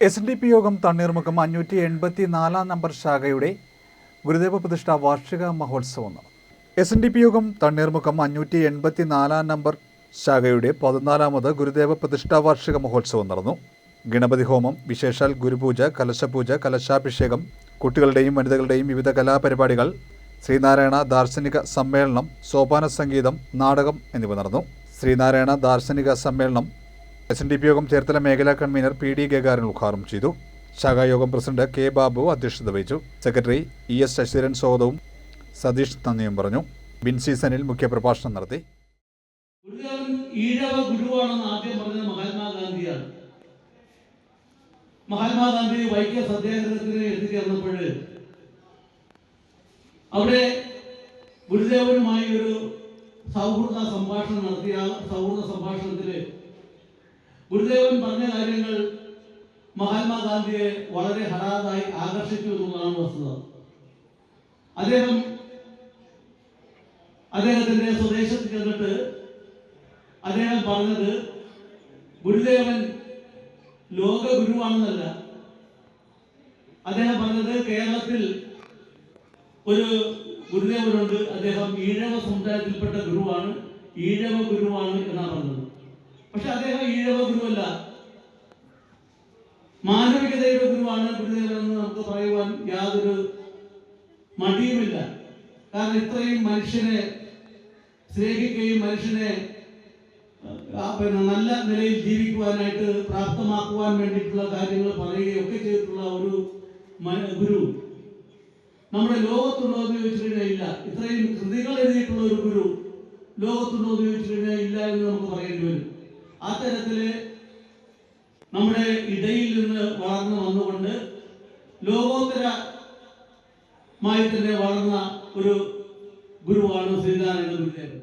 S D P യോഗം തണ്ണീർമുഖം അഞ്ഞൂറ്റി എൺപത്തി നാലാം നമ്പർ ശാഖയുടെ ഗുരുദേവ പ്രതിഷ്ഠ വാർഷിക മഹോത്സവം എസ് എൻ ഡി പി യോഗം തണ്ണീർമുഖം അഞ്ഞൂറ്റി എൺപത്തി നാലാം നമ്പർ ശാഖയുടെ പതിനാലാമത് ഗുരുദേവ പ്രതിഷ്ഠാ വാർഷിക മഹോത്സവം നടന്നു. ഗണപതി ഹോമം വിശേഷാൽ ഗുരുപൂജ കലശപൂജ കലശാഭിഷേകം കുട്ടികളുടെയും വനിതകളുടെയും വിവിധ കലാപരിപാടികൾ ശ്രീനാരായണ ദാർശനിക സമ്മേളനം സോപാന സംഗീതം നാടകം എന്നിവ നടന്നു. ശ്രീനാരായണ ദാർശനിക സമ്മേളനം എസ് എൻ ഡി പി യോഗം ചേർത്തല മേഖലാ കൺവീനർ പി ഡി ഗഗാരൻ ഉദ്ഘാടനം ചെയ്തു. ശാഖായോഗം പ്രസിഡന്റ് കെ ബാബു അധ്യക്ഷത വഹിച്ചു. സെക്രട്ടറി ഇ എസ് ശശിധരൻ സ്വാഗതവും സതീഷ് നന്ദിയും പറഞ്ഞു. ബിൻസി സനിൽ മുഖ്യപ്രഭാഷണം നടത്തി. ആദ്യം മഹാത്മാഗാന്ധി വൈക്കം സത്യാഗ്രഹത്തിന് എത്തിച്ചേർന്നപ്പോൾ അവിടെ ഗുരുദേവനുമായി ഒരു സൗഹൃദ സംഭാഷണം നടത്തിയ സൗഹൃദ സംഭാഷണത്തിൽ ഗുരുദേവൻ പറഞ്ഞ കാര്യങ്ങൾ മഹാത്മാഗാന്ധിയെ വളരെ ഹഠാതായി ആകർഷിച്ചു എന്നുള്ളതാണ് വസ്തുത. അദ്ദേഹം അദ്ദേഹത്തിന്റെ സ്വദേശത്ത് ചെന്നിട്ട് അദ്ദേഹം പറഞ്ഞത് ഗുരുദേവൻ ലോക ഗുരുവാണെന്നല്ല അദ്ദേഹം പറഞ്ഞത് കേരളത്തിൽ ഒരു ഗുരുദേവനുണ്ട്. അദ്ദേഹം ഈഴവ സമുദായത്തിൽപ്പെട്ട ഗുരുവാണ്. ഈഴവ ഗുരുവാണ് എന്നാണ് പറഞ്ഞത്. പക്ഷെ അദ്ദേഹം ഈഴവ ഗുരുവല്ല. മാനവികതയുടെ ഗുരുവാണ് ഗുരുദേവനെന്ന് നമുക്ക് പറയുവാൻ യാതൊരു മടിയുമില്ല. കാരണം ഇത്രയും മനുഷ്യനെ സ്നേഹിക്കുകയും മനുഷ്യനെ പിന്നെ നല്ല നിലയിൽ ജീവിക്കുവാനായിട്ട് പ്രാപ്തമാക്കുവാൻ വേണ്ടിയിട്ടുള്ള കാര്യങ്ങൾ പറയുകയും ഒക്കെ ചെയ്തിട്ടുള്ള ഒരു ഗുരു. നമ്മുടെ ലോകത്തുണ്ടോ എന്ന് ചോദിച്ചു ഇല്ല. ഇത്രയും കൃതികൾ എഴുതിയിട്ടുള്ള ഒരു ഗുരു ലോകത്തുണ്ടോ എന്ന് ചോദിച്ചു ഇല്ല എന്ന് നമുക്ക് പറയേണ്ടി വരും. ആ തരത്തിൽ നമ്മുടെ ഇടയിൽ നിന്ന് വളർന്നു വന്നുകൊണ്ട് ലോകോത്തരമായി തന്നെ വളർന്ന ഒരു ഗുരുവാണ് ശ്രീനാരായണ ഗുരുദേവൻ.